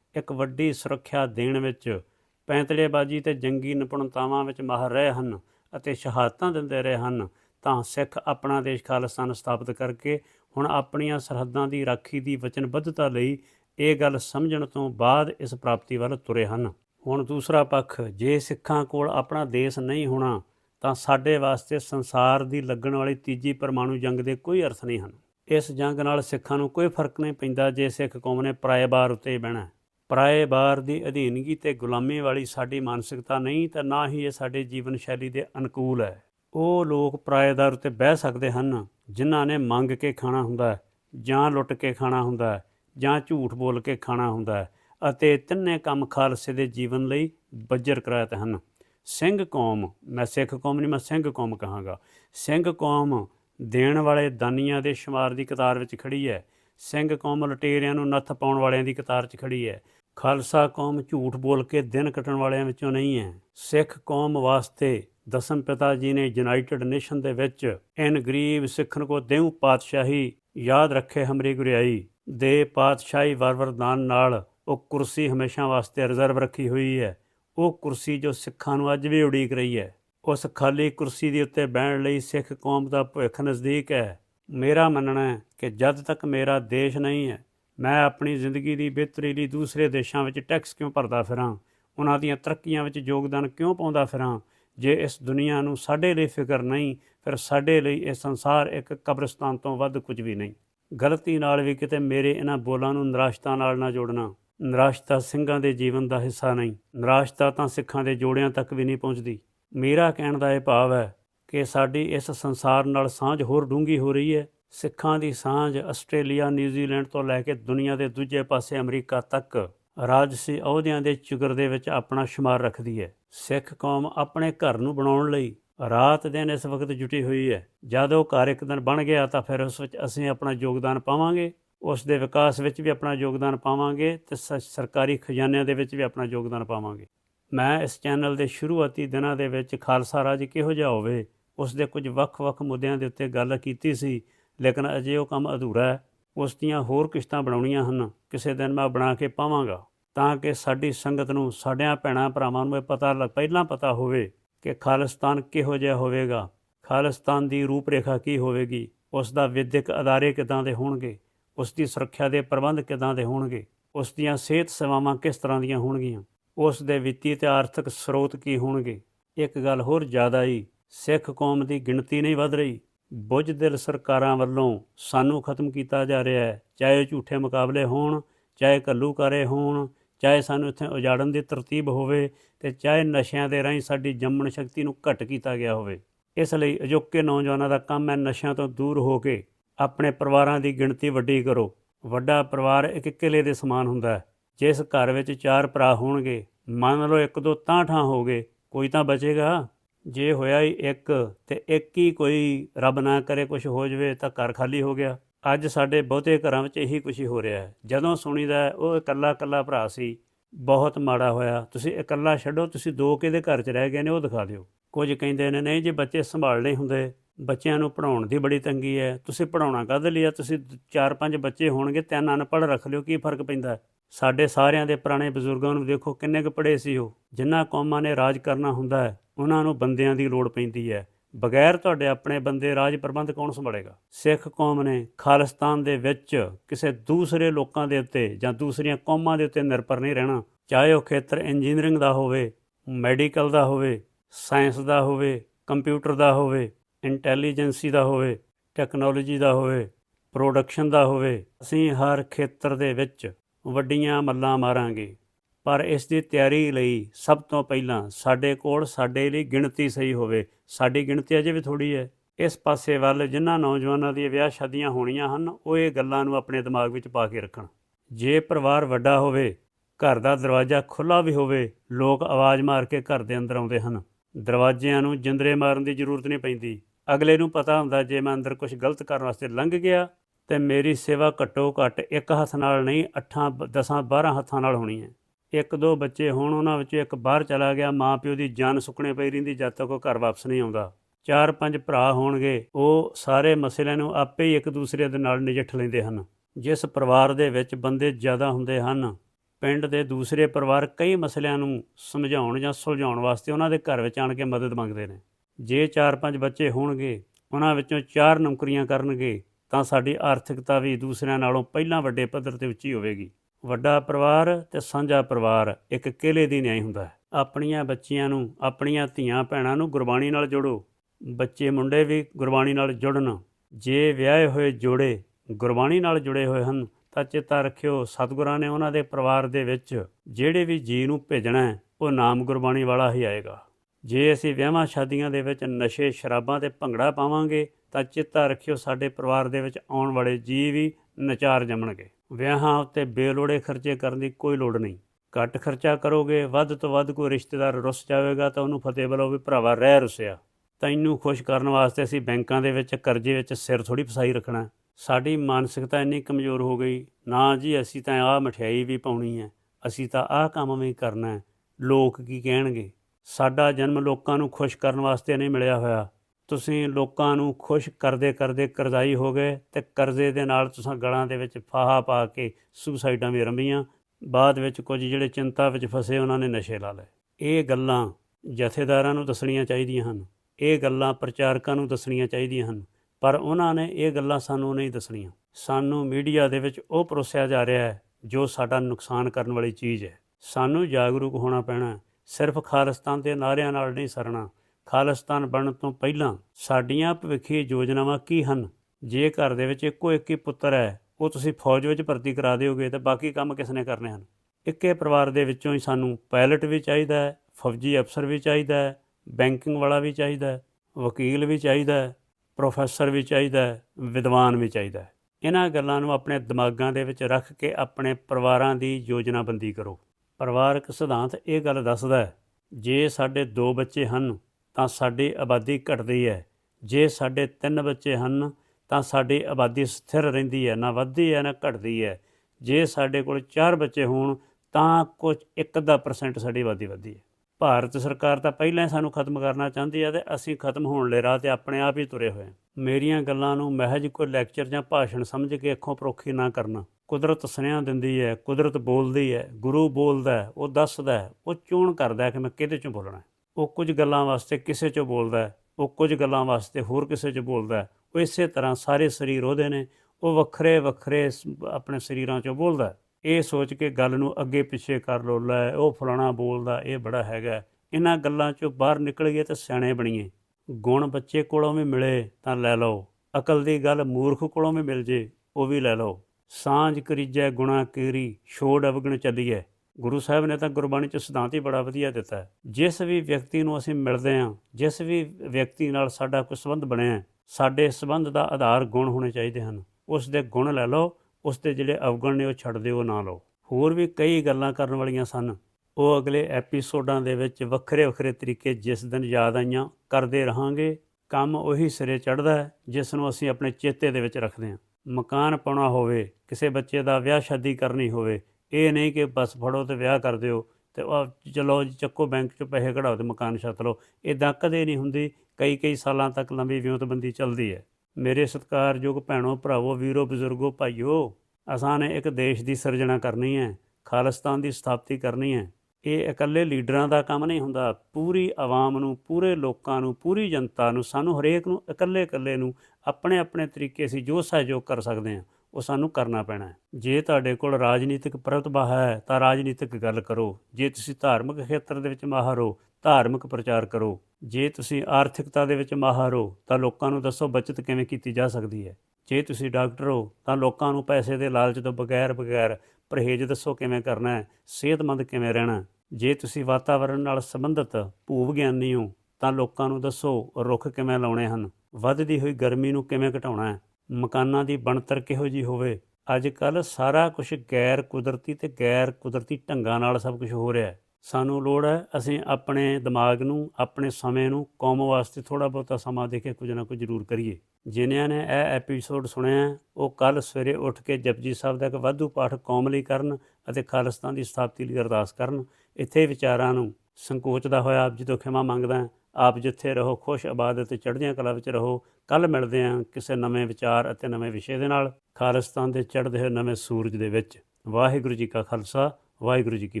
ਇੱਕ ਵੱਡੀ ਸੁਰੱਖਿਆ ਦੇਣ ਵਿੱਚ ਪੈਂਤੜੇਬਾਜ਼ੀ ਤੇ ਜੰਗੀ ਨਿਪੁੰਨਤਾਵਾਂ ਵਿੱਚ ਮਾਹਰ ਰਹੇ ਹਨ ਅਤੇ ਸ਼ਹਾਦਤਾਂ ਦਿੰਦੇ ਰਹੇ ਹਨ, ਤਾਂ ਸਿੱਖ ਆਪਣਾ ਦੇਸ਼ ਖਾਲਿਸਤਾਨ ਸਥਾਪਿਤ ਕਰਕੇ ਹੁਣ ਆਪਣੀਆਂ ਸਰਹੱਦਾਂ ਦੀ ਰਾਖੀ ਦੀ ਵਚਨਬੱਧਤਾ ਲਈ ਇਹ ਗੱਲ ਸਮਝਣ ਤੋਂ ਬਾਅਦ ਇਸ ਪ੍ਰਾਪਤੀ ਵੱਲ ਤੁਰੇ ਹਨ। ਹੁਣ ਦੂਸਰਾ ਪੱਖ, ਜੇ ਸਿੱਖਾਂ ਕੋਲ ਆਪਣਾ ਦੇਸ਼ ਨਹੀਂ ਹੋਣਾ, ਤਾਂ ਸਾਡੇ ਵਾਸਤੇ ਸੰਸਾਰ ਦੀ ਲੱਗਣ ਵਾਲੀ ਤੀਜੀ ਪਰਮਾਣੂ ਜੰਗ ਦੇ ਕੋਈ ਅਰਥ ਨਹੀਂ ਹਨ। ਇਸ ਜੰਗ ਨਾਲ ਸਿੱਖਾਂ ਨੂੰ ਕੋਈ ਫ਼ਰਕ ਨਹੀਂ ਪੈਂਦਾ ਜੇ ਸਿੱਖ ਕੌਮ ਨੇ ਪਰਾਏ ਬਾਰ ਉੱਤੇ ਬਹਿਣਾ ਹੈ। ਪਰਾਏ ਬਾਰ ਦੀ ਅਧੀਨਗੀ ਤੇ ਗੁਲਾਮੀ ਵਾਲੀ ਸਾਡੀ ਮਾਨਸਿਕਤਾ ਨਹੀਂ, ਤਾਂ ਨਾ ਹੀ ਇਹ ਸਾਡੇ ਜੀਵਨ ਸ਼ੈਲੀ ਦੇ ਅਨੁਕੂਲ ਹੈ। ਉਹ ਲੋਕ ਪਰਾਏਦਾਰ ਉੱਤੇ ਬਹਿ ਸਕਦੇ ਹਨ, ਜਿਨ੍ਹਾਂ ਨੇ ਮੰਗ ਕੇ ਖਾਣਾ ਹੁੰਦਾ ਹੈ, ਜਾਂ ਲੁੱਟ ਕੇ ਖਾਣਾ ਹੁੰਦਾ ਹੈ, ਜਾਂ ਝੂਠ ਬੋਲ ਕੇ ਖਾਣਾ ਹੁੰਦਾ ਹੈ, ਅਤੇ ਤਿੰਨੇ ਕੰਮ ਖਾਲਸੇ ਦੇ ਜੀਵਨ ਲਈ ਬੱਜਰ ਕਰਾਇਤ ਹਨ। ਸਿੰਘ ਕੌਮ, ਮੈਂ ਸਿੱਖ ਕੌਮ ਨਹੀਂ, ਮੈਂ ਸਿੰਘ ਕੌਮ ਕਹਾਂਗਾ। ਸਿੰਘ ਕੌਮ ਦੇਣ ਵਾਲੇ ਦਾਨੀਆਂ ਦੇ ਸ਼ੁਮਾਰ ਦੀ ਕਤਾਰ ਵਿੱਚ ਖੜੀ ਹੈ। ਸਿੰਘ ਕੌਮ ਲਟੇਰਿਆਂ ਨੂੰ ਨੱਥ ਪਾਉਣ ਵਾਲਿਆਂ ਦੀ ਕਤਾਰ 'ਚ ਖੜੀ ਹੈ। ਖਾਲਸਾ ਕੌਮ ਝੂਠ ਬੋਲ ਕੇ ਦਿਨ ਕੱਟਣ ਵਾਲਿਆਂ ਵਿੱਚੋਂ ਨਹੀਂ ਹੈ। ਸਿੱਖ ਕੌਮ ਵਾਸਤੇ ਦਸਮ ਪਿਤਾ ਜੀ ਨੇ ਯੂਨਾਈਟਿਡ ਨੇਸ਼ਨ ਦੇ ਵਿੱਚ ਇਨ ਗਰੀਬ ਸਿੱਖਨ ਕੋ ਦੇਉ ਪਾਤਸ਼ਾਹੀ ਯਾਦ ਰੱਖੇ ਹਮਰੀ ਗੁਰਿਆਈ ਦੇ ਪਾਤਸ਼ਾਹੀ ਵਰਵਰਦਾਨ ਨਾਲ ਉਹ ਕੁਰਸੀ ਹਮੇਸ਼ਾ ਵਾਸਤੇ ਰਿਜ਼ਰਵ ਰੱਖੀ ਹੋਈ ਹੈ। ਉਹ ਕੁਰਸੀ ਜੋ ਸਿੱਖਾਂ ਨੂੰ ਅੱਜ ਵੀ ਉਡੀਕ ਰਹੀ ਹੈ। ਉਸ ਖਾਲੀ ਕੁਰਸੀ ਦੇ ਉੱਤੇ ਬਹਿਣ ਲਈ ਸਿੱਖ ਕੌਮ ਦਾ ਭਵਿੱਖ ਨਜ਼ਦੀਕ ਹੈ। ਮੇਰਾ ਮੰਨਣਾ ਹੈ ਕਿ ਜਦ ਤੱਕ ਮੇਰਾ ਦੇਸ਼ ਨਹੀਂ ਹੈ, ਮੈਂ ਆਪਣੀ ਜ਼ਿੰਦਗੀ ਦੀ ਬਿਹਤਰੀ ਲਈ ਦੂਸਰੇ ਦੇਸ਼ਾਂ ਵਿੱਚ ਟੈਕਸ ਕਿਉਂ ਭਰਦਾ ਫਿਰਾਂ? ਉਹਨਾਂ ਦੀਆਂ ਤਰੱਕੀਆਂ ਵਿੱਚ ਯੋਗਦਾਨ ਕਿਉਂ ਪਾਉਂਦਾ ਫਿਰਾਂ? ਜੇ ਇਸ ਦੁਨੀਆ ਨੂੰ ਸਾਡੇ ਲਈ ਫਿਕਰ ਨਹੀਂ, ਫਿਰ ਸਾਡੇ ਲਈ ਇਹ ਸੰਸਾਰ ਇੱਕ ਕਬਰਸਤਾਨ ਤੋਂ ਵੱਧ ਕੁਝ ਵੀ ਨਹੀਂ। ਗਲਤੀ ਨਾਲ ਵੀ ਕਿਤੇ ਮੇਰੇ ਇਹਨਾਂ ਬੋਲਾਂ ਨੂੰ ਨਿਰਾਸ਼ਤਾ ਨਾਲ ਨਾ ਜੋੜਨਾ। ਨਿਰਾਸ਼ਤਾ ਸਿੰਘਾਂ ਦੇ ਜੀਵਨ ਦਾ ਹਿੱਸਾ ਨਹੀਂ। ਨਿਰਾਸ਼ਤਾ ਤਾਂ ਸਿੱਖਾਂ ਦੇ ਜੋੜਿਆਂ ਤੱਕ ਵੀ ਨਹੀਂ ਪਹੁੰਚਦੀ। ਮੇਰਾ ਕਹਿਣ ਦਾ ਇਹ ਭਾਵ ਹੈ ਕਿ ਸਾਡੀ ਇਸ ਸੰਸਾਰ ਨਾਲ ਸਾਂਝ ਹੋਰ ਡੂੰਗੀ ਹੋ ਰਹੀ ਹੈ। ਸਿੱਖਾਂ ਦੀ ਸਾਂਝ ਆਸਟ੍ਰੇਲੀਆ, ਨਿਊਜ਼ੀਲੈਂਡ ਤੋਂ ਲੈ ਕੇ ਦੁਨੀਆ ਦੇ ਦੂਜੇ ਪਾਸੇ ਅਮਰੀਕਾ ਤੱਕ। ਰਾਜਸੀ ਅਹੁਦਿਆਂ ਦੇ ਚੁਗਰ ਦੇ ਵਿੱਚ ਆਪਣਾ ਸ਼ੁਮਾਰ ਰੱਖਦੀ ਹੈ। ਸਿੱਖ ਕੌਮ ਆਪਣੇ ਘਰ ਨੂੰ ਬਣਾਉਣ ਲਈ ਰਾਤ ਦਿਨ ਇਸ ਵਕਤ ਜੁਟੀ ਹੋਈ ਹੈ। ਜਦ ਉਹ ਘਰ ਇੱਕ ਦਿਨ ਬਣ ਗਿਆ ਤਾਂ ਫਿਰ ਉਸ ਵਿੱਚ ਅਸੀਂ ਆਪਣਾ ਯੋਗਦਾਨ ਪਾਵਾਂਗੇ। ਉਸ ਦੇ ਵਿਕਾਸ ਵਿੱਚ ਵੀ ਆਪਣਾ ਯੋਗਦਾਨ ਪਾਵਾਂਗੇ ਤੇ ਸ- ਸਰਕਾਰੀ ਖਜ਼ਾਨਿਆਂ ਦੇ ਵਿੱਚ ਵੀ ਆਪਣਾ ਯੋਗਦਾਨ ਪਾਵਾਂਗੇ। ਮੈਂ ਇਸ ਚੈਨਲ ਦੇ ਸ਼ੁਰੂਆਤੀ ਦਿਨਾਂ ਦੇ ਵਿੱਚ ਖਾਲਸਾ ਰਾਜ ਕਿਹੋ ਜਿਹਾ ਹੋਵੇ, ਉਸ ਦੇ ਕੁਝ ਵੱਖ-ਵੱਖ ਮੁੱਦਿਆਂ ਦੇ ਉੱਤੇ ਗੱਲ ਕੀਤੀ ਸੀ, ਲੇਕਿਨ ਅਜੇ ਉਹ ਕੰਮ ਅਧੂਰਾ ਹੈ। ਉਸ ਦੀਆਂ ਹੋਰ ਕਿਸ਼ਤਾਂ ਬਣਾਉਣੀਆਂ ਹਨ। ਕਿਸੇ ਦਿਨ ਮੈਂ ਬਣਾ ਕੇ ਪਾਵਾਂਗਾ। ਤਾਂ ਕਿ ਸਾਡੀ ਸੰਗਤ ਨੂੰ, ਸਾਡਿਆਂ ਭੈਣਾਂ ਭਰਾਵਾਂ ਨੂੰ ਇਹ ਪਤਾ ਲੱਗ ਪਹਿਲਾਂ ਪਤਾ ਹੋਵੇ ਕਿ ਖਾਲਿਸਤਾਨ ਕਿਹੋ ਜਿਹਾ ਹੋਵੇਗਾ। ਖਾਲਿਸਤਾਨ ਦੀ ਰੂਪਰੇਖਾ ਕੀ ਹੋਵੇਗੀ? ਉਸ ਦਾ ਵਿਦਿਅਕ ਅਦਾਰੇ ਕਿਦਾਂ ਦੇ ਹੋਣਗੇ? ਉਸ ਦੀ ਸੁਰੱਖਿਆ ਦੇ ਪ੍ਰਬੰਧ ਕਿਦਾਂ ਦੇ ਹੋਣਗੇ? ਉਸ ਦੀਆਂ ਸਿਹਤ ਸੇਵਾਵਾਂ ਕਿਸ ਤਰ੍ਹਾਂ ਦੀਆਂ ਹੋਣਗੀਆਂ? ਉਸ ਦੇ ਵਿੱਤੀ ਤੇ ਆਰਥਿਕ ਸਰੋਤ ਕੀ ਹੋਣਗੇ? ਇੱਕ ਗੱਲ ਹੋਰ ਜ਼ਿਆਦਾ ਹੀ, ਸਿੱਖ ਕੌਮ ਦੀ ਗਿਣਤੀ ਨਹੀਂ ਵਧ ਰਹੀ। ਬੁੱਝ ਦਿਲ ਸਰਕਾਰਾਂ ਵੱਲੋਂ ਸਾਨੂੰ ਖਤਮ ਕੀਤਾ ਜਾ ਰਿਹਾ ਹੈ। ਚਾਹੇ ਝੂਠੇ ਮੁਕਾਬਲੇ ਹੋਣ, ਚਾਹੇ ਘੱਲੂਕਾਰੇ ਹੋਣ ਚਾਹੇ ਸਾਨੂੰ ਇੱਥੇ ਉਜਾੜਨ ਦੀ ਤਰਤੀਬ ਹੋਵੇ ਤੇ ਚਾਹੇ ਨਸ਼ਿਆਂ ਦੇ ਰਾਹੀਂ ਸਾਡੀ ਜੰਮਣ ਸ਼ਕਤੀ ਨੂੰ ਘਟ ਕੀਤਾ ਗਿਆ ਹੋਵੇ। ਇਸ ਲਈ ਅਜੋਕੇ ਨੌਜਵਾਨਾਂ ਦਾ ਕੰਮ ਹੈ ਨਸ਼ਿਆਂ ਤੋਂ ਦੂਰ ਹੋ ਕੇ ਆਪਣੇ ਪਰਿਵਾਰਾਂ ਦੀ ਗਿਣਤੀ ਵੱਡੀ ਕਰੋ। ਵੱਡਾ ਪਰਿਵਾਰ ਇੱਕ ਕਿਲੇ ਦੇ ਸਮਾਨ ਹੁੰਦਾ ਹੈ। ਜਿਸ ਘਰ ਵਿੱਚ ਚਾਰ ਭਰਾ ਹੋਣਗੇ, ਮੰਨ ਲਓ ਇੱਕ ਦੋ ਤਾਂ ਠਾਂ ਹੋ ਗਏ, ਕੋਈ ਤਾਂ ਬਚੇਗਾ। ਜੇ ਹੋਇਆ ਹੀ ਇੱਕ ਤੇ ਇੱਕ ਹੀ ਕੋਈ ਰੱਬ ਨਾ ਕਰੇ ਕੁਝ ਹੋ ਜਵੇ ਤਾਂ ਘਰ ਖਾਲੀ ਹੋ ਗਿਆ। ਅੱਜ ਸਾਡੇ ਬਹੁਤੇ ਘਰਾਂ ਵਿੱਚ ਇਹੀ ਕੁਝ ਹੋ ਰਿਹਾ ਹੈ। ਜਦੋਂ ਸੁਣੀਦਾ ਉਹ ਇਕੱਲਾ ਇਕੱਲਾ ਭਰਾ ਸੀ, ਬਹੁਤ ਮਾੜਾ ਹੋਇਆ। ਤੁਸੀਂ ਇਕੱਲਾ ਛੱਡੋ, ਤੁਸੀਂ ਦੋ ਕਿਹਦੇ ਘਰ 'ਚ ਰਹਿ ਗਏ ਨੇ ਉਹ ਦਿਖਾ ਦਿਓ। ਕੁਝ ਕਹਿੰਦੇ ਨੇ, ਨਹੀਂ ਜੇ, ਬੱਚੇ ਸੰਭਾਲਣੇ ਹੁੰਦੇ। ਬੱਚਿਆਂ ਨੂੰ ਪੜਾਉਣ ਦੀ ਬੜੀ ਤੰਗੀ ਹੈ। ਤੁਸੀਂ ਪੜਾਉਣਾ ਕਾਹਦੇ ਲਈ ਆ ਤੁਸੀਂ ਚਾਰ ਪੰਜ ਬੱਚੇ ਹੋਣਗੇ, ਤਿੰਨ ਅਨਪੜ੍ਹ ਰੱਖ ਲਿਓ, ਕੀ ਫ਼ਰਕ ਪੈਂਦਾ ਸਾਡੇ ਸਾਰਿਆਂ ਦੇ ਪੁਰਾਣੇ ਬਜ਼ੁਰਗਾਂ ਨੂੰ ਦੇਖੋ, ਕਿੰਨੇ ਕੁ ਪੜ੍ਹੇ ਸੀ ਉਹ। ਜਿਨ੍ਹਾਂ ਕੌਮਾਂ ਨੇ ਰਾਜ ਕਰਨਾ ਹੁੰਦਾ ਹੈ, ਉਹਨਾਂ ਨੂੰ ਬੰਦਿਆਂ ਦੀ ਲੋੜ ਪੈਂਦੀ ਹੈ। ਬਗੈਰ ਤੁਹਾਡੇ ਆਪਣੇ ਬੰਦੇ ਰਾਜ ਪ੍ਰਬੰਧ ਕੌਣ ਸੰਭਾਲੇਗਾ? ਸਿੱਖ ਕੌਮ ਨੇ ਖਾਲਿਸਤਾਨ ਦੇ ਵਿੱਚ ਕਿਸੇ ਦੂਸਰੇ ਲੋਕਾਂ ਦੇ ਉੱਤੇ ਜਾਂ ਦੂਸਰੀਆਂ ਕੌਮਾਂ ਦੇ ਉੱਤੇ ਨਿਰਭਰ ਨਹੀਂ ਰਹਿਣਾ। ਚਾਹੇ ਉਹ ਖੇਤਰ ਇੰਜੀਨੀਅਰਿੰਗ ਦਾ ਹੋਵੇ ਮੈਡੀਕਲ ਦਾ ਹੋਵੇ ਸਾਇੰਸ ਦਾ ਹੋਵੇ ਕੰਪਿਊਟਰ ਦਾ ਹੋਵੇ ਇੰਟੈਲੀਜੈਂਸੀ ਦਾ ਹੋਵੇ ਟੈਕਨੋਲੋਜੀ ਦਾ ਹੋਵੇ ਪ੍ਰੋਡਕਸ਼ਨ ਦਾ ਹੋਵੇ, ਅਸੀਂ ਹਰ ਖੇਤਰ ਦੇ ਵਿੱਚ ਵੱਡੀਆਂ ਮੱਲਾਂ ਮਾਰਾਂਗੇ। ਪਰ ਇਸ ਦੀ ਤਿਆਰੀ ਲਈ ਸਭ ਤੋਂ ਪਹਿਲਾਂ ਸਾਡੇ ਕੋਲ ਸਾਡੇ ਲਈ ਗਿਣਤੀ ਸਹੀ ਹੋਵੇ। ਸਾਡੀ ਗਿਣਤੀ ਅਜੇ ਵੀ ਥੋੜੀ ਹੈ। ਇਸ ਪਾਸੇ ਵੱਲ ਜਿਨ੍ਹਾਂ ਨੌਜਵਾਨਾਂ ਦੀਆਂ ਵਿਆਹ ਸ਼ਾਦੀਆਂ ਹੋਣੀਆਂ ਹਨ, ਉਹ ਇਹ ਗੱਲਾਂ ਨੂੰ ਆਪਣੇ ਦਿਮਾਗ ਵਿੱਚ ਪਾ ਕੇ ਰੱਖਣ। ਜੇ ਪਰਿਵਾਰ ਵੱਡਾ ਹੋਵੇ, ਘਰ ਦਾ ਦਰਵਾਜ਼ਾ ਖੁੱਲਾ ਵੀ ਹੋਵੇ, ਲੋਕ ਆਵਾਜ਼ ਮਾਰ ਕੇ ਘਰ ਦੇ ਅੰਦਰ ਆਉਂਦੇ ਹਨ। ਦਰਵਾਜ਼ਿਆਂ ਨੂੰ ਜਿੰਦਰੇ ਮਾਰਨ ਦੀ ਜ਼ਰੂਰਤ ਨਹੀਂ ਪੈਂਦੀ। ਅਗਲੇ ਨੂੰ ਪਤਾ ਹੁੰਦਾ, ਜੇ ਮੈਂ ਅੰਦਰ ਕੁਝ ਗਲਤ ਕਰਨ ਵਾਸਤੇ ਲੰਘ ਗਿਆ, ਤੇ ਮੇਰੀ ਸੇਵਾ ਘੱਟੋ ਘੱਟ ਇੱਕ ਹੱਥ ਨਾਲ ਨਹੀਂ 8 10 12 ਹੱਥਾਂ ਨਾਲ ਹੋਣੀ ਹੈ। ਇੱਕ ਦੋ ਬੱਚੇ ਹੋਣ ਉਹਨਾਂ ਵਿੱਚੋਂ ਇੱਕ ਬਾਹਰ ਚਲਾ ਗਿਆ ਮਾਂ ਪਿਓ ਦੀ ਜਾਨ ਸੁੱਕਣੇ ਪਈ ਰਹਿੰਦੀ ਜਦ ਤੱਕ ਉਹ ਘਰ ਵਾਪਸ ਨਹੀਂ ਆਉਂਦਾ। ਚਾਰ ਪੰਜ ਭਰਾ ਹੋਣਗੇ, ਉਹ ਸਾਰੇ ਮਸਲਿਆਂ ਨੂੰ ਆਪੇ ਹੀ ਇੱਕ ਦੂਸਰੇ ਦੇ ਨਾਲ ਨਜਿੱਠ ਲੈਂਦੇ ਹਨ। ਜਿਸ ਪਰਿਵਾਰ ਦੇ ਵਿੱਚ ਬੰਦੇ ਜ਼ਿਆਦਾ ਹੁੰਦੇ ਹਨ, ਪਿੰਡ ਦੇ ਦੂਸਰੇ ਪਰਿਵਾਰ ਕਈ ਮਸਲਿਆਂ ਨੂੰ ਸਮਝਾਉਣ ਜਾਂ ਸੁਲਝਾਉਣ ਵਾਸਤੇ ਉਹਨਾਂ ਦੇ ਘਰ ਵਿੱਚ ਆਣ ਕੇ ਮਦਦ ਮੰਗਦੇ ਨੇ। ਜੇ ਚਾਰ ਪੰਜ ਬੱਚੇ ਹੋਣਗੇ, ਉਹਨਾਂ ਵਿੱਚੋਂ ਚਾਰ ਨੌਕਰੀਆਂ ਕਰਨਗੇ, ਤਾਂ ਸਾਡੀ ਆਰਥਿਕਤਾ ਵੀ ਦੂਸਰਿਆਂ ਨਾਲੋਂ ਪਹਿਲਾਂ ਵੱਡੇ ਪੱਧਰ ਤੇ ਉੱਚੀ ਹੋਵੇਗੀ। ਵੱਡਾ ਪਰਿਵਾਰ ਤੇ ਸਾਂਝਾ ਪਰਿਵਾਰ ਇੱਕ ਕਿਲੇ ਦੀ ਨਿਆਈ ਹੁੰਦਾ ਹੈ। ਆਪਣੀਆਂ ਬੱਚੀਆਂ ਨੂੰ, ਆਪਣੀਆਂ ਧੀਆਂ ਭੈਣਾਂ ਨੂੰ ਗੁਰਬਾਣੀ ਨਾਲ ਜੋੜੋ। ਬੱਚੇ ਮੁੰਡੇ ਵੀ ਗੁਰਬਾਣੀ ਨਾਲ ਜੁੜਨ। ਜੇ ਵਿਆਹੇ ਹੋਏ ਜੋੜੇ ਗੁਰਬਾਣੀ ਨਾਲ ਜੁੜੇ ਹੋਏ ਹਨ, ਤਾਂ ਚੇਤਾ ਰੱਖਿਓ ਸਤਿਗੁਰਾਂ ਨੇ ਉਹਨਾਂ ਦੇ ਪਰਿਵਾਰ ਦੇ ਵਿੱਚ ਜਿਹੜੇ ਵੀ ਜੀ ਨੂੰ ਭੇਜਣਾ ਹੈ, ਉਹ ਨਾਮ ਗੁਰਬਾਣੀ ਵਾਲਾ ਹੀ ਆਏਗਾ। ਜੇ ਅਸੀਂ ਵਿਆਹਾਂ ਸ਼ਾਦੀਆਂ ਦੇ ਵਿੱਚ ਨਸ਼ੇ, ਸ਼ਰਾਬਾਂ ਤੇ ਭੰਗੜਾ ਪਾਵਾਂਗੇ, ਤਾਂ ਚੇਤਾ ਰੱਖਿਓ ਸਾਡੇ ਪਰਿਵਾਰ ਦੇ ਵਿੱਚ ਆਉਣ ਵਾਲੇ ਜੀ ਵੀ ਨਚਾਰ ਜੰਮਣਗੇ। ਵਿਆਹਾਂ ਉੱਤੇ ਬੇਲੋੜੇ ਖਰਚੇ ਕਰਨ ਦੀ ਕੋਈ ਲੋੜ ਨਹੀਂ। ਘੱਟ ਖਰਚਾ ਕਰੋਗੇ, ਵੱਧ ਤੋਂ ਵੱਧ ਕੋਈ ਰਿਸ਼ਤੇਦਾਰ ਰੁੱਸ ਜਾਵੇਗਾ ਤਾਂ ਉਹਨੂੰ ਫਤਿਹ ਬੁਲਾਓ ਵੀ ਭਰਾਵਾ ਰਹਿ ਰੁੱਸਿਆ। ਤੈਨੂੰ ਖੁਸ਼ ਕਰਨ ਵਾਸਤੇ ਅਸੀਂ ਬੈਂਕਾਂ ਦੇ ਵਿੱਚ ਕਰਜ਼ੇ ਵਿੱਚ ਸਿਰ ਥੋੜੀ ਫਸਾਈ ਰੱਖਣਾ। ਸਾਡੀ ਮਾਨਸਿਕਤਾ ਇੰਨੀ ਕਮਜ਼ੋਰ ਹੋ ਗਈ, ਨਾ ਜੀ ਅਸੀਂ ਤਾਂ ਆਹ ਮਠਿਆਈ ਵੀ ਪਾਉਣੀ ਹੈ, ਅਸੀਂ ਤਾਂ ਆਹ ਕੰਮ ਵੀ ਕਰਨਾ ਹੈ। ਲੋਕ ਕੀ ਕਹਿਣਗੇ? ਸਾਡਾ ਜਨਮ ਲੋਕਾਂ ਨੂੰ ਖੁਸ਼ ਕਰਨ ਵਾਸਤੇ ਨਹੀਂ ਮਿਲਿਆ ਹੋਇਆ। ਤੁਸੀਂ ਲੋਕਾਂ ਨੂੰ ਖੁਸ਼ ਕਰਦੇ ਕਰਦੇ ਕਰਜ਼ਾਈ ਹੋ ਗਏ ਤੇ ਕਰਜ਼ੇ ਦੇ ਨਾਲ ਤੁਸੀਂ ਗਲਾਂ ਦੇ ਵਿੱਚ ਫਾਹਾ ਪਾ ਕੇ ਸੁਸਾਈਡਾਂ ਵੀ ਰੰਭੀਆਂ। ਬਾਅਦ ਵਿੱਚ ਕੁਝ ਜਿਹੜੇ ਚਿੰਤਾ ਵਿੱਚ ਫਸੇ ਉਹਨਾਂ ਨੇ ਨਸ਼ੇ ਲਾ ਲਏ। ਇਹ ਗੱਲਾਂ ਜਥੇਦਾਰਾਂ ਨੂੰ ਦੱਸਣੀਆਂ ਚਾਹੀਦੀਆਂ ਹਨ। ਇਹ ਗੱਲਾਂ ਪ੍ਰਚਾਰਕਾਂ ਨੂੰ ਦੱਸਣੀਆਂ ਚਾਹੀਦੀਆਂ ਹਨ। ਪਰ ਉਹਨਾਂ ਨੇ ਇਹ ਗੱਲਾਂ ਸਾਨੂੰ ਨਹੀਂ ਦੱਸਣੀਆਂ। ਸਾਨੂੰ ਮੀਡੀਆ ਦੇ ਵਿੱਚ ਉਹ ਪਰੋਸਿਆ ਜਾ ਰਿਹਾ ਹੈ ਜੋ ਸਾਡਾ ਨੁਕਸਾਨ ਕਰਨ ਵਾਲੀ ਚੀਜ਼ ਹੈ। ਸਾਨੂੰ ਜਾਗਰੂਕ ਹੋਣਾ ਪੈਣਾ ਸਿਰਫ ਖਾਲਿਸਤਾਨ ਦੇ ਨਾਅਰਿਆਂ ਨਾਲ ਨਹੀਂ ਸਰਨਾ। ਖਾਲਿਸਤਾਨ ਬਣਨ ਤੋਂ ਪਹਿਲਾਂ ਸਾਡੀਆਂ ਭਵਿੱਖੀ ਯੋਜਨਾਵਾਂ ਕੀ ਹਨ? ਜੇ ਘਰ ਦੇ ਵਿੱਚ ਇੱਕੋ ਇੱਕ ਹੀ ਪੁੱਤਰ ਹੈ, ਉਹ ਤੁਸੀਂ ਫੌਜ ਵਿੱਚ ਭਰਤੀ ਕਰਾ ਦਿਓਗੇ ਤਾਂ ਬਾਕੀ ਕੰਮ ਕਿਸ ਨੇ ਕਰਨੇ ਹਨ? ਇੱਕੇ ਪਰਿਵਾਰ ਦੇ ਵਿੱਚੋਂ ਹੀ ਸਾਨੂੰ ਪਾਇਲਟ ਵੀ ਚਾਹੀਦਾ ਹੈ, ਫੌਜੀ ਅਫਸਰ ਵੀ ਚਾਹੀਦਾ ਹੈ ਬੈਂਕਿੰਗ ਵਾਲਾ ਵੀ ਚਾਹੀਦਾ ਹੈ, ਵਕੀਲ ਵੀ ਚਾਹੀਦਾ ਹੈ ਪ੍ਰੋਫੈਸਰ ਵੀ ਚਾਹੀਦਾ ਹੈ, ਵਿਦਵਾਨ ਵੀ ਚਾਹੀਦਾ ਹੈ। ਇਹਨਾਂ ਗੱਲਾਂ ਨੂੰ ਆਪਣੇ ਦਿਮਾਗਾਂ ਦੇ ਵਿੱਚ ਰੱਖ ਕੇ ਆਪਣੇ ਪਰਿਵਾਰਾਂ ਦੀ ਯੋਜਨਾਬੰਦੀ ਕਰੋ। ਪਰਿਵਾਰਕ ਸਿਧਾਂਤ ਇਹ ਗੱਲ ਦੱਸਦਾ ਹੈ, ਜੇ ਸਾਡੇ ਦੋ ਬੱਚੇ ਹਨ ਤਾਂ ਸਾਡੀ ਆਬਾਦੀ ਘਟਦੀ ਹੈ। ਜੇ ਸਾਡੇ ਤਿੰਨ ਬੱਚੇ ਹਨ, ਤਾਂ ਸਾਡੀ ਆਬਾਦੀ ਸਥਿਰ ਰਹਿੰਦੀ ਹੈ, ਨਾ ਵੱਧਦੀ ਹੈ, ਨਾ ਘਟਦੀ ਹੈ। ਜੇ ਸਾਡੇ ਕੋਲ ਚਾਰ ਬੱਚੇ ਹੋਣ, ਤਾਂ ਕੁਝ 1% ਸਾਡੀ ਆਬਾਦੀ ਵੱਧਦੀ ਹੈ। ਭਾਰਤ ਸਰਕਾਰ ਤਾਂ ਪਹਿਲਾਂ ਹੀ ਸਾਨੂੰ ਖਤਮ ਕਰਨਾ ਚਾਹੁੰਦੀ ਹੈ ਤੇ ਅਸੀਂ ਖਤਮ ਹੋਣ ਲਈ ਰਾਹ ਤੇ ਆਪਣੇ ਆਪ ਹੀ ਤੁਰੇ ਹੋਏ ਹਾਂ। ਮੇਰੀਆਂ ਗੱਲਾਂ ਨੂੰ ਮਹਿਜ ਕੋਈ ਲੈਕਚਰ ਜਾਂ ਭਾਸ਼ਣ ਸਮਝ ਕੇ ਅੱਖੋਂ ਪਰੋਖੀ ਨਾ ਕਰਨਾ। ਕੁਦਰਤ ਸੁਨੇਹਾ ਦਿੰਦੀ ਹੈ, ਕੁਦਰਤ ਬੋਲਦੀ ਹੈ, ਗੁਰੂ ਬੋਲਦਾ ਹੈ, ਉਹ ਦੱਸਦਾ ਹੈ, ਉਹ ਚੋਣ ਕਰਦਾ ਹੈ ਕਿ ਮੈਂ ਕਿਹਦੇ ਚੋਂ ਬੋਲਣਾ ਉਹ ਕੁਝ ਗੱਲਾਂ ਵਾਸਤੇ ਕਿਸੇ ਚੋਂ ਬੋਲਦਾ ਹੈ, ਉਹ ਕੁਝ ਗੱਲਾਂ ਵਾਸਤੇ ਹੋਰ ਕਿਸੇ ਚੋਂ ਬੋਲਦਾ ਹੈ, ਉਹ ਇਸੇ ਤਰ੍ਹਾਂ ਸਾਰੇ ਸਰੀਰ ਉਹਦੇ ਨੇ, ਉਹ ਵੱਖਰੇ ਵੱਖਰੇ ਆਪਣੇ ਸਰੀਰਾਂ ਚੋਂ ਬੋਲਦਾ ਇਹ ਸੋਚ ਕੇ ਗੱਲ ਨੂੰ ਅੱਗੇ ਪਿੱਛੇ ਕਰ ਲੋ ਲੈ ਉਹ ਫਲਾਣਾ ਬੋਲਦਾ, ਇਹ ਬੜਾ ਹੈਗਾ ਇਹਨਾਂ ਗੱਲਾਂ ਚੋਂ ਬਾਹਰ ਨਿਕਲ ਗਏ ਤੇ ਸਿਆਣੇ ਬਣੀਏ। ਗੁਣ ਬੱਚੇ ਕੋਲੋਂ ਵੀ ਮਿਲੇ ਤਾਂ ਲੈ ਲਓ। ਅਕਲ ਦੀ ਗੱਲ ਮੂਰਖ ਕੋਲੋਂ ਵੀ ਮਿਲ ਜੇ, ਉਹ ਵੀ ਲੈ ਲਓ। ਸਾਂਝ ਕਰੀਜੈ ਗੁਣਾ ਕੀਰੀ, ਛੋੜ ਅਵਗਣ ਚੱਲੀਐ। ਗੁਰੂ ਸਾਹਿਬ ਨੇ ਤਾਂ ਗੁਰਬਾਣੀ ਚ ਸਿਧਾਂਤ ਹੀ ਬੜਾ ਵਧੀਆ ਦਿੱਤਾ ਹੈ। ਜਿਸ ਵੀ ਵਿਅਕਤੀ ਨੂੰ ਅਸੀਂ ਮਿਲਦੇ ਹਾਂ, ਜਿਸ ਵੀ ਵਿਅਕਤੀ ਨਾਲ ਸਾਡਾ ਕੋਈ ਸੰਬੰਧ ਬਣਿਆ ਸਾਡੇ ਸੰਬੰਧ ਦਾ ਆਧਾਰ ਗੁਣ ਹੋਣੇ ਚਾਹੀਦੇ ਹਨ। ਉਸ ਦੇ ਗੁਣ ਲੈ ਲਓ, ਉਸ ਦੇ ਜਿਹੜੇ ਅਵਗੁਣ ਨੇ ਉਹ ਛੱਡ ਦਿਓ ਨਾ ਲਓ। ਹੋਰ ਵੀ ਕਈ ਗੱਲਾਂ ਕਰਨ ਵਾਲੀਆਂ ਸਨ। ਉਹ ਅਗਲੇ ਐਪੀਸੋਡਾਂ ਦੇ ਵਿੱਚ ਵੱਖਰੇ ਵੱਖਰੇ ਤਰੀਕੇ ਜਿਸ ਦਿਨ ਯਾਦ ਆਈਆਂ, ਕਰਦੇ ਰਹਾਂਗੇ। ਕੰਮ ਉਹੀ ਸਿਰੇ ਚੜ੍ਹਦਾ ਹੈ, ਜਿਸ ਨੂੰ ਅਸੀਂ ਆਪਣੇ ਚੇਤੇ ਦੇ ਵਿੱਚ ਰੱਖਦੇ ਹਾਂ। ਮਕਾਨ ਪਾਉਣਾ ਹੋਵੇ, ਕਿਸੇ ਬੱਚੇ ਦਾ ਵਿਆਹ ਸ਼ਾਦੀ ਕਰਨੀ ਹੋਵੇ ਇਹ ਨਹੀਂ ਕਿ ਬਸ ਫੜੋ ਤੇ ਵਿਆਹ ਕਰ ਦਿਓ ਤੇ ਉਹ ਚਲੋ ਚੱਕੋ ਬੈਂਕ 'ਚੋਂ ਪੈਸੇ ਕਢਾਓ ਤੇ ਮਕਾਨ ਛੱਤ ਲਓ। ਇਦਾਂ ਕਦੇ ਨਹੀਂ ਹੁੰਦੀ, ਕਈ ਕਈ ਸਾਲਾਂ ਤੱਕ ਲੰਬੀ ਵਿਉਂਤਬੰਦੀ ਚੱਲਦੀ ਹੈ। ਮੇਰੇ ਸਤਿਕਾਰਯੋਗ ਭੈਣੋ, ਭਰਾਵੋ, ਵੀਰੋ, ਬਜ਼ੁਰਗੋ, ਭਾਈਓ, ਅਸਾਂ ਨੇ ਇੱਕ ਦੇਸ਼ ਦੀ ਸਿਰਜਣਾ ਕਰਨੀ ਹੈ, ਖਾਲਿਸਤਾਨ ਦੀ ਸਥਾਪਤੀ ਕਰਨੀ ਹੈ। ਇਹ ਇਕੱਲੇ ਲੀਡਰਾਂ ਦਾ ਕੰਮ ਨਹੀਂ ਹੁੰਦਾ, ਪੂਰੀ ਆਵਾਮ ਨੂੰ, ਪੂਰੇ ਲੋਕਾਂ ਨੂੰ, ਪੂਰੀ ਜਨਤਾ ਨੂੰ, ਸਾਨੂੰ ਹਰੇਕ ਨੂੰ ਇਕੱਲੇ ਇਕੱਲੇ ਨੂੰ ਆਪਣੇ ਆਪਣੇ ਤਰੀਕੇ ਅਸੀਂ ਜੋ ਸਹਿਯੋਗ ਕਰ ਸਕਦੇ ਹਾਂ ਉਹ ਸਾਨੂੰ ਕਰਨਾ ਪੈਣਾ ਹੈ। ਜੇ ਤੁਹਾਡੇ ਕੋਲ ਰਾਜਨੀਤਿਕ ਪ੍ਰਤਿਭਾ ਹੈ, ਤਾਂ ਰਾਜਨੀਤਿਕ ਗੱਲ ਕਰੋ। ਜੇ ਤੁਸੀਂ ਧਾਰਮਿਕ ਖੇਤਰ ਦੇ ਵਿੱਚ ਮਾਹਰ ਹੋ, ਧਾਰਮਿਕ ਪ੍ਰਚਾਰ ਕਰੋ। ਜੇ ਤੁਸੀਂ ਆਰਥਿਕਤਾ ਦੇ ਵਿੱਚ ਮਾਹਰ ਹੋ, ਤਾਂ ਲੋਕਾਂ ਨੂੰ ਦੱਸੋ ਬਚਤ ਕਿਵੇਂ ਕੀਤੀ ਜਾ ਸਕਦੀ ਹੈ। ਜੇ ਤੁਸੀਂ ਡਾਕਟਰ ਹੋ, ਤਾਂ ਲੋਕਾਂ ਨੂੰ ਪੈਸੇ ਦੇ ਲਾਲਚ ਤੋਂ ਬਗੈਰ ਬਗੈਰ ਪਰਹੇਜ਼ ਦੱਸੋ ਕਿਵੇਂ ਕਰਨਾ ਹੈ, ਸਿਹਤਮੰਦ ਕਿਵੇਂ ਰਹਿਣਾ ਜੇ ਤੁਸੀਂ ਵਾਤਾਵਰਣ ਨਾਲ ਸੰਬੰਧਿਤ ਭੂ ਵਿਗਿਆਨੀ ਹੋ, ਤਾਂ ਲੋਕਾਂ ਨੂੰ ਦੱਸੋ ਰੁੱਖ ਕਿਵੇਂ ਲਾਉਣੇ ਹਨ, ਵੱਧਦੀ ਹੋਈ ਗਰਮੀ ਨੂੰ ਕਿਵੇਂ ਘਟਾਉਣਾ ਹੈ। ਮਕਾਨਾਂ ਦੀ ਬਣਤਰ ਕਿਹੋ ਜੀ ਹੋਵੇ? ਅੱਜ ਕੱਲ ਸਾਰਾ ਕੁਝ ਗੈਰ ਕੁਦਰਤੀ ਤੇ ਗੈਰ ਕੁਦਰਤੀ ਢੰਗਾਂ ਨਾਲ ਸਭ ਕੁਝ ਹੋ ਰਿਹਾ ਹੈ। ਸਾਨੂੰ ਲੋੜ ਹੈ ਅਸੀਂ ਆਪਣੇ ਦਿਮਾਗ ਨੂੰ, ਆਪਣੇ ਸਮੇਂ ਨੂੰ, ਕੌਮ ਵਾਸਤੇ ਥੋੜਾ ਬਹੁਤਾ ਸਮਾਂ ਦੇ ਕੇ ਕੁਝ ਨਾ ਕੁਝ ਜ਼ਰੂਰ ਕਰੀਏ। ਜਿਨ੍ਹਾਂ ਨੇ ਇਹ ਐਪੀਸੋਡ ਸੁਣਿਆ ਉਹ ਕੱਲ ਸਵੇਰੇ ਉੱਠ ਕੇ ਜਪਜੀ ਸਾਹਿਬ ਦਾ ਇੱਕ ਵਾਧੂ ਪਾਠ ਕੌਮ ਲਈ ਕਰਨ ਅਤੇ ਖਾਲਿਸਤਾਨ ਦੀ ਸਥਾਪਤੀ ਲਈ ਅਰਦਾਸ ਕਰਨ। ਇੱਥੇ ਵਿਚਾਰਾਂ ਨੂੰ ਸੰਕੋਚਦਾ ਹੋਇਆ ਆਪ ਜੀ ਤੋਂ ਖਿਮਾ ਮੰਗਦਾ ਆਪ ਜਿੱਥੇ ਰਹੋ, ਖੁਸ਼ ਆਬਾਦ ਅਤੇ ਚੜ੍ਹਦੀਆਂ ਕਲਾ ਵਿੱਚ ਰਹੋ। ਕੱਲ ਮਿਲਦੇ ਹਾਂ ਕਿਸੇ ਨਵੇਂ ਵਿਚਾਰ ਅਤੇ ਨਵੇਂ ਵਿਸ਼ੇ ਦੇ ਨਾਲ। ਖਾਲਿਸਤਾਨ ਦੇ ਚੜ੍ਹਦੇ ਹੋਏ ਨਵੇਂ ਸੂਰਜ ਦੇ ਵਿੱਚ। ਵਾਹਿਗੁਰੂ ਜੀ ਕਾ ਖਾਲਸਾ, ਵਾਹਿਗੁਰੂ ਜੀ ਕੀ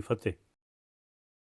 ਫਤਿਹ।